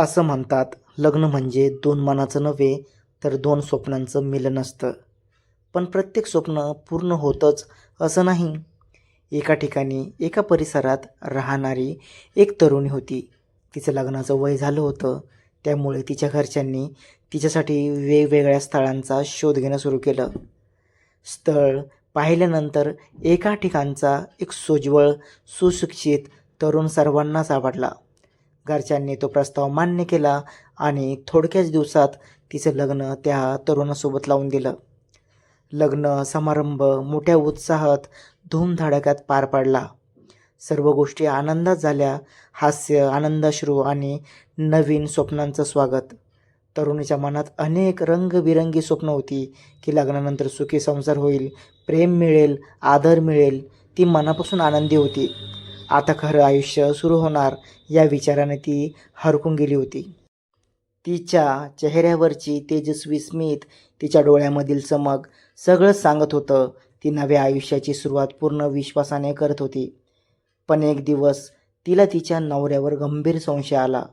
असं म्हणतात लग्न म्हणजे दोन मनाचं नव्हे तर दोन स्वप्नांचं मिलन असतं. पण प्रत्येक स्वप्न पूर्ण होतंच असं नाही. एका ठिकाणी एका परिसरात राहणारी एक तरुणी होती. तिचं लग्नाचं वय झालं होतं. त्यामुळे तिच्या घरच्यांनी तिच्यासाठी वेगवेगळ्या स्थळांचा शोध घेणं सुरू केलं. स्थळ पाहिल्यानंतर एका ठिकाणचा एक सोज्वळ सुशिक्षित तरुण सर्वांनाच आवडला. घरच्यांनी तो प्रस्ताव मान्य केला आणि थोडक्याच दिवसात तिचं लग्न त्या तरुणासोबत लावून दिलं. लग्न समारंभ मोठ्या उत्साहात धूमधडाक्यात पार पाडला. सर्व गोष्टी आनंदात झाल्या. हास्य आनंदाश्रू आणि नवीन स्वप्नांचं स्वागत. तरुणीच्या मनात अनेक रंगबिरंगी स्वप्न होती की लग्नानंतर सुखी संसार होईल प्रेम मिळेल आदर मिळेल ती मनापासून आनंदी होती. आता खरं आयुष्य सुरू होणार या विचाराने ती हरकून गेली होती. तिच्या चेहऱ्यावरची तेजस्वी स्मित तिच्या डोळ्यामधील चमक सगळं सांगत होतं. ती नव्या आयुष्याची सुरुवात पूर्ण विश्वासाने करत होती. पण एक दिवस तिला तिच्या नवऱ्यावर गंभीर संशय आला.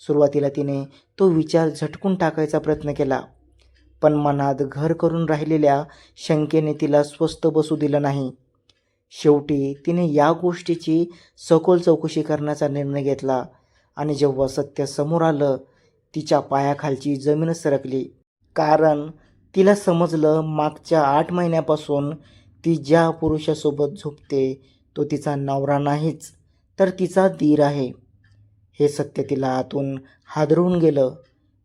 सुरुवातीला तिने तो विचार झटकून टाकायचा प्रयत्न केला. पण मनात घर करून राहिलेल्या शंकेने तिला स्वस्त बसू दिलं नाही. शेवटी तिने या गोष्टीची सखोल चौकशी करण्याचा निर्णय घेतला आणि जेव्हा सत्य समोर आलं तिच्या पायाखालची जमीनच सरकली. कारण तिला समजलं मागच्या आठ महिन्यापासून ती ज्या पुरुषासोबत झोपते तो तिचा नवरा नाहीच तर तिचा दीर आहे. हे सत्य तिला आतून हादरवून गेलं.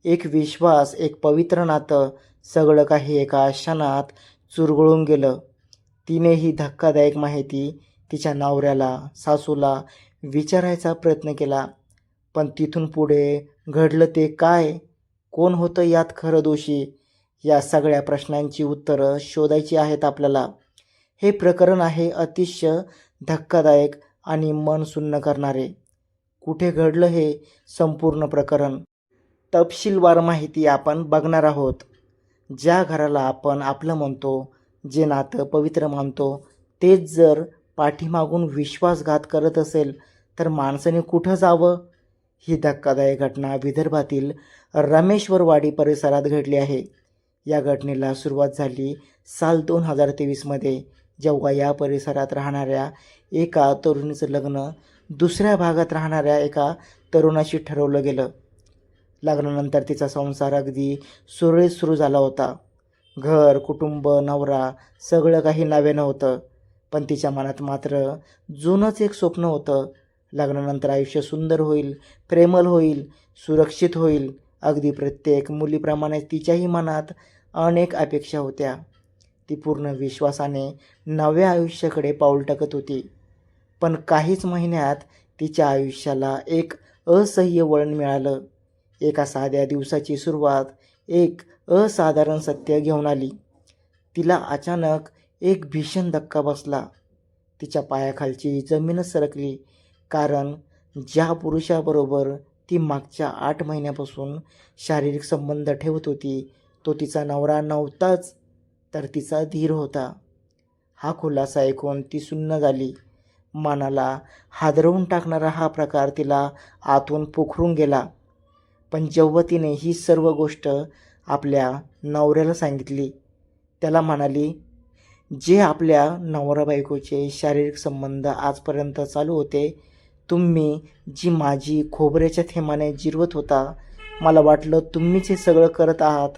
एक विश्वास एक पवित्र नातं सगळं काही एका क्षणात चुरगळून गेलं. तिने ही धक्कादायक माहिती तिच्या नवऱ्याला सासूला विचारायचा प्रयत्न केला. पण तिथून पुढे घडलं ते काय? कोण होतं यात खरं दोषी? या सगळ्या प्रश्नांची उत्तरं शोधायची आहेत आपल्याला. हे प्रकरण आहे अतिशय धक्कादायक आणि मन सुन्न करणारे. कुठे घडलं हे संपूर्ण प्रकरण? तपशीलवार माहिती आपण बघणार आहोत. ज्या घराला आपण आपलं म्हणतो जे नातं पवित्र मानतो तेच जर पाठीमागून विश्वासघात करत असेल तर माणसाने कुठं जावं? ही धक्कादायक घटना विदर्भातील रमेश्वरवाडी परिसरात घडली आहे. या घटनेला सुरुवात झाली साल दोन हजार तेवीसमध्ये जेव्हा या परिसरात राहणाऱ्या एका तरुणीचं लग्न दुसऱ्या भागात राहणाऱ्या एका तरुणाशी ठरवलं गेलं. लग्नानंतर तिचा संसार अगदी सुरळीत सुरू झाला होता. घर कुटुंब नवरा सगळं काही नव्यानं होतं. पण तिच्या मनात मात्र जुनंच एक स्वप्न होतं. लग्नानंतर आयुष्य सुंदर होईल प्रेमल होईल सुरक्षित होईल. अगदी प्रत्येक मुलीप्रमाणे तिच्याही मनात अनेक अपेक्षा होत्या. ती पूर्ण विश्वासाने नव्या आयुष्याकडे पाऊल टाकत होती. पण काहीच महिन्यात तिच्या आयुष्याला एक असह्य वळण मिळालं. एका साध्या दिवसाची सुरुवात एक असाधारण सत्य घेऊन आली. तिला अचानक एक भीषण धक्का बसला. तिच्या पायाखालची जमीनच सरकली कारण ज्या पुरुषाबरोबर ती मागच्या आठ महिन्यापासून शारीरिक संबंध ठेवत होती तो तिचा नवरा नव्हताच तर तिचा धीर होता. हा खुलासा ऐकून ती सुन्न झाली. मनाला हादरवून टाकणारा हा प्रकार तिला आतून पोखरून गेला. पण जेव्हा तिने ही सर्व गोष्ट आपल्या नवऱ्याला सांगितली. त्याला म्हणाली जे आपल्या नवरा बायकोचे शारीरिक संबंध आजपर्यंत चालू होते तुम्ही जी माझी खोबऱ्याच्या थेमाने जिरवत होता मला वाटलं तुम्हीच हे सगळं करत आहात.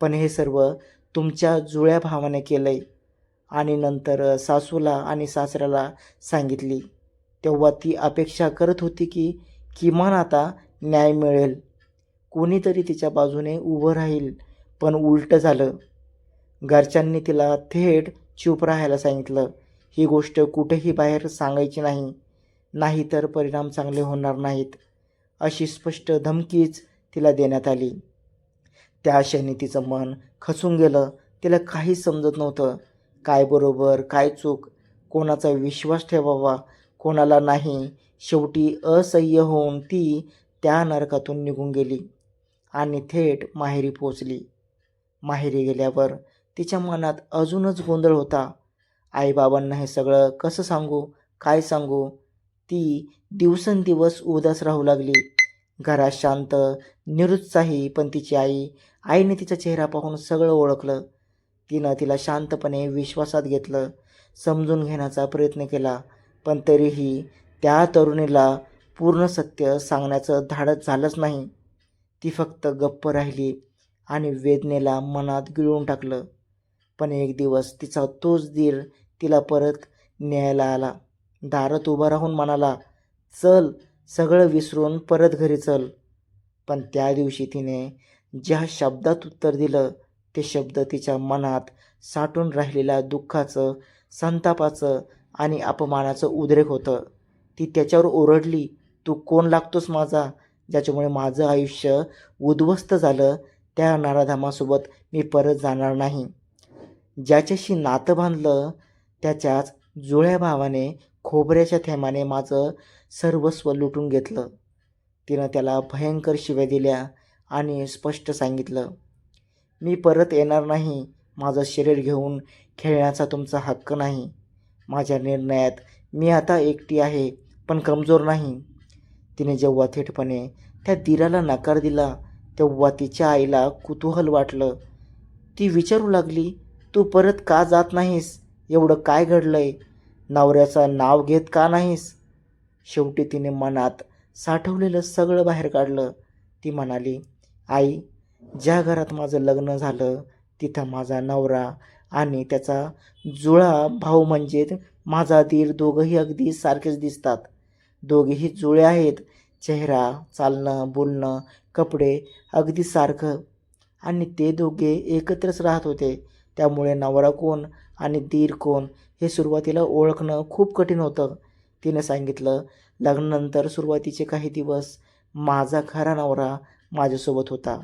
पण हे सर्व तुमच्या जुळ्या भावाने केलं आहे आणि नंतर सासूला आणि सासऱ्याला सांगितली तेव्हा ती अपेक्षा करत होती की किमान आता न्याय मिळेल. कोणीतरी तिच्या बाजूने उभं राहील. पण उलटं झालं. घरच्यांनी तिला थेट चूप राहायला सांगितलं. ही गोष्ट कुठेही बाहेर सांगायची नाही. नाहीतर परिणाम चांगले होणार नाहीत अशी स्पष्ट धमकीच तिला देण्यात आली. त्या क्षणी तिचं मन खचून गेलं. तिला काहीच समजत नव्हतं. काय बरोबर काय चूक? कोणाचा विश्वास ठेवावा? कोणाला नाही? शेवटी असह्य होऊन ती त्या नरकातून निघून गेली. आणि थेट माहेरी पोचली माहेरी गेल्यावर तिच्या मनात अजूनच गोंधळ होता. आईबाबांना हे सगळं कसं सांगू काय सांगू? ती दिवसेंदिवस उदास राहू लागली. घरात शांत निरुत्साही पण तिची आई आईने तिचा चेहरा पाहून सगळं ओळखलं. तिनं तिला शांतपणे विश्वासात घेतलं समजून घेण्याचा प्रयत्न केला पण तरीही त्या तरुणीला पूर्ण सत्य सांगण्याचं धाडस झालंच नाही. ती फक्त गप्प राहिली आणि वेदनेला मनात गिळून टाकलं. पण एक दिवस तिचा तोच धीर तिला परत न्यायला आला. दारात उभा राहून म्हणाला चल सगळं विसरून परत घरी चल. पण त्या दिवशी तिने ज्या शब्दात उत्तर दिलं ते शब्द तिच्या मनात साठून राहिलेल्या दुःखाचं संतापाचं आणि अपमानाचं उद्रेक होतं. ती त्याच्यावर ओरडली तू कोण लागतोस माझा? ज्याच्यामुळे माझं आयुष्य उद्ध्वस्त झालं त्या नाराधामासोबत मी परत जाणार नाही. ज्याच्याशी नातं बांधलं त्याच्याच जुळ्या भावाने खोबऱ्याच्या थेंबाने माझं सर्वस्व लुटून घेतलं. तिनं त्याला भयंकर शिव्या दिल्या आणि स्पष्ट सांगितलं मी परत येणार नाही. माझं शरीर घेऊन खेळण्याचा तुमचा हक्क नाही. माझ्या निर्णयात मी आता एकटी आहे पण कमजोर नाही. तिने जेव्हा थेटपणे त्या दिराला नकार दिला तेव्हा तिच्या आईला कुतूहल वाटलं. ती विचारू लागली तू परत का जात नाहीस? एवढं काय घडलंय? नवऱ्याचं नाव घेत का नाहीस? शेवटी तिने मनात साठवलेलं सगळं बाहेर काढलं. ती म्हणाली आई ज्या घरात माझं लग्न झालं तिथं माझा नवरा आणि त्याचा जुळा भाऊ म्हणजे माझा दीर दोघंही अगदी सारखेच दिसतात. दोघेही जुळे आहेत. चेहरा चालणं बोलणं कपडे अगदी सारखं. आणि ते दोघे एकत्रच राहत होते. त्यामुळे नवरा कोण आणि दीर कोण हे सुरुवातीला ओळखणं खूप कठीण होतं. तिने सांगितलं लग्नानंतर सुरुवातीचे काही दिवस माझा खरा नवरा माझ्यासोबत होता.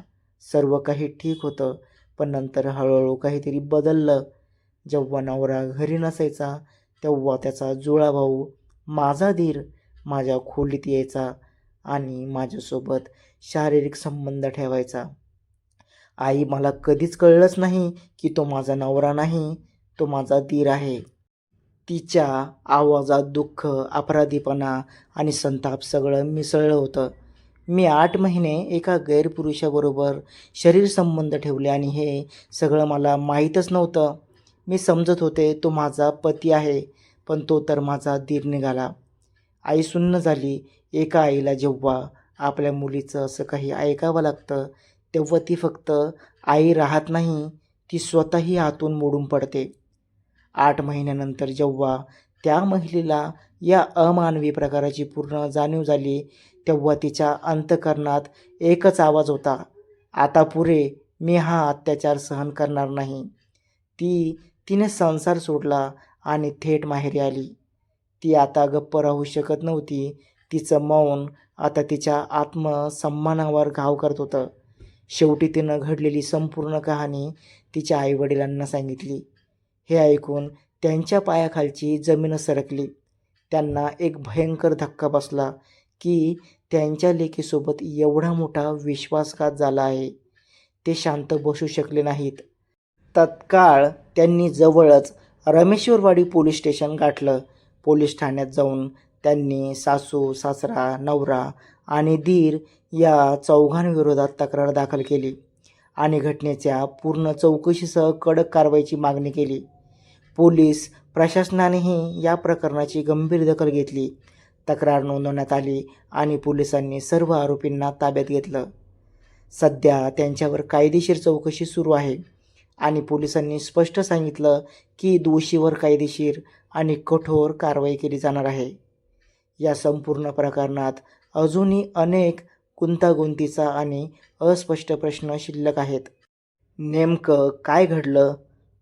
सर्व काही ठीक होतं पण नंतर हळूहळू काहीतरी बदललं. जेव्हा नवरा घरी नसायचा तेव्हा त्याचा जुळा भाऊ माझा धीर माझ्या खोलीत यायचा आणि माझ्यासोबत शारीरिक संबंध ठेवायचा. आई मला कधीच कळलंच नाही की तो माझा नवरा नाही तो माझा धीर आहे. तिच्या आवाजात दुःख अपराधीपणा आणि संताप सगळं मिसळलं होतं. मी आठ महिने एका गैरपुरुषाबरोबर शरीर संबंध ठेवले आणि हे सगळं मला माहीतच नव्हतं. मी समजत होते तो माझा पती आहे पण तो तर माझा धीर निघाला. आई सुन्न झाली. एका आईला जेव्हा आपल्या मुलीचं असं काही ऐकावं लागतं तेव्हा ती फक्त आई राहत नाही ती स्वतःही आतून मोडून पडते. आठ महिन्यानंतर जेव्हा त्या महिलेला या अमानवी प्रकाराची पूर्ण जाणीव झाली तेव्हा तिच्या अंतकरणात एकच आवाज होता. आता पुरे मी हा अत्याचार सहन करणार नाही. ती तिने संसार सोडला आणि थेट माहेरी आली. ती आता गप्प राहू शकत नव्हती. तिचं मौन आता तिच्या आत्मसन्मानावर घाव करत होतं. शेवटी तिनं घडलेली संपूर्ण कहाणी तिच्या आईवडिलांना सांगितली. हे ऐकून त्यांच्या पायाखालची जमीन सरकली. त्यांना एक भयंकर धक्का बसला की त्यांच्या लेकीसोबत एवढा मोठा विश्वासघात झाला आहे. ते शांत बसू शकले नाहीत. तत्काळ त्यांनी जवळच रमेश्वरवाडी पोलीस स्टेशन गाठलं. पोलीस ठाण्यात जाऊन त्यांनी सासू सासरा नवरा आणि दीर या चौघांविरोधात तक्रार दाखल केली आणि घटनेच्या पूर्ण चौकशीसह कडक कारवाईची मागणी केली. पोलीस प्रशासनानेही या प्रकरणाची गंभीर दखल घेतली. तक्रार नोंदवण्यात आली आणि पोलिसांनी सर्व आरोपींना ताब्यात घेतलं. सध्या त्यांच्यावर कायदेशीर चौकशी सुरू आहे आणि पोलिसांनी स्पष्ट सांगितलं की दोषीवर कायदेशीर आणि कठोर कारवाई केली जाणार आहे. या संपूर्ण प्रकरणात अजूनही अनेक गुंतागुंतीचा आणि अस्पष्ट प्रश्न शिल्लक आहेत. नेमकं काय घडलं?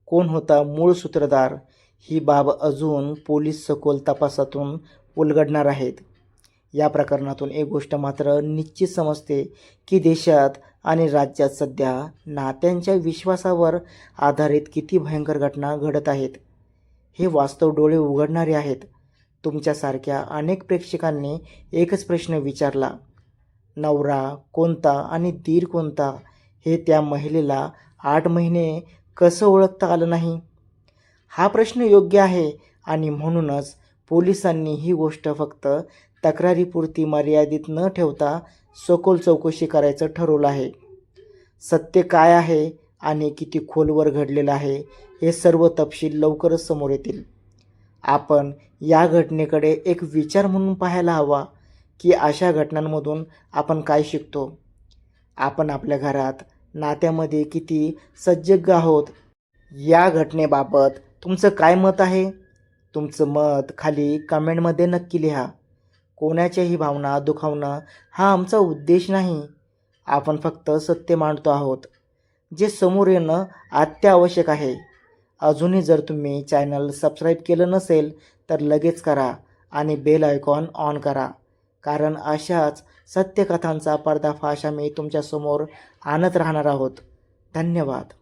कोण होता मूळ सूत्रधार? ही बाब अजून पोलीस सखोल तपासातून उलगडणार आहेत. या प्रकरणातून एक गोष्ट मात्र निश्चित समजते की देशात आणि राज्यात सध्या नात्यांच्या विश्वासावर आधारित किती भयंकर घटना घडत आहेत. हे वास्तव डोळे उघडणारे आहेत. तुमच्यासारख्या अनेक प्रेक्षकांनी एकच प्रश्न विचारला. नवरा कोणता आणि दीर कोणता? हे त्या महिलेला आठ महिने कसं ओळखता आलं नाही? हा प्रश्न योग्य आहे आणि म्हणूनच पोलिसांनी ही गोष्ट फक्त तक्रारीपुरती मर्यादित न ठेवता सखोल चौकशी करायचं ठरवलं आहे. सत्य काय आहे? आणि किती खोलवर घडलेलं आहे हे सर्व तपशील लवकरच समोर येतील. आपण या घटनेकडे एक विचार म्हणून पाहायला हवा की अशा घटनांमधून आपण काय शिकतो. आपण आपल्या घरात नात्यामध्ये किती सज्जग आहोत या घटनेबाबत तुमचं काय मत आहे? तुमचं मत खाली कमेंटमध्ये नक्की लिहा. कोणाच्याही भावना दुखावणं हा आमचा उद्देश नाही. आपण फक्त सत्य मांडतो आहोत. जे समोर येणं अत्यावश्यक आहे. अजूनही जर तुम्ही चॅनल सबस्क्राईब केलं नसेल तर लगेच करा आणि बेल आयकॉन ऑन करा. कारण अशाच सत्यकथांचा पर्दाफाश आम्ही तुमच्यासमोर आणत राहणार आहोत. धन्यवाद.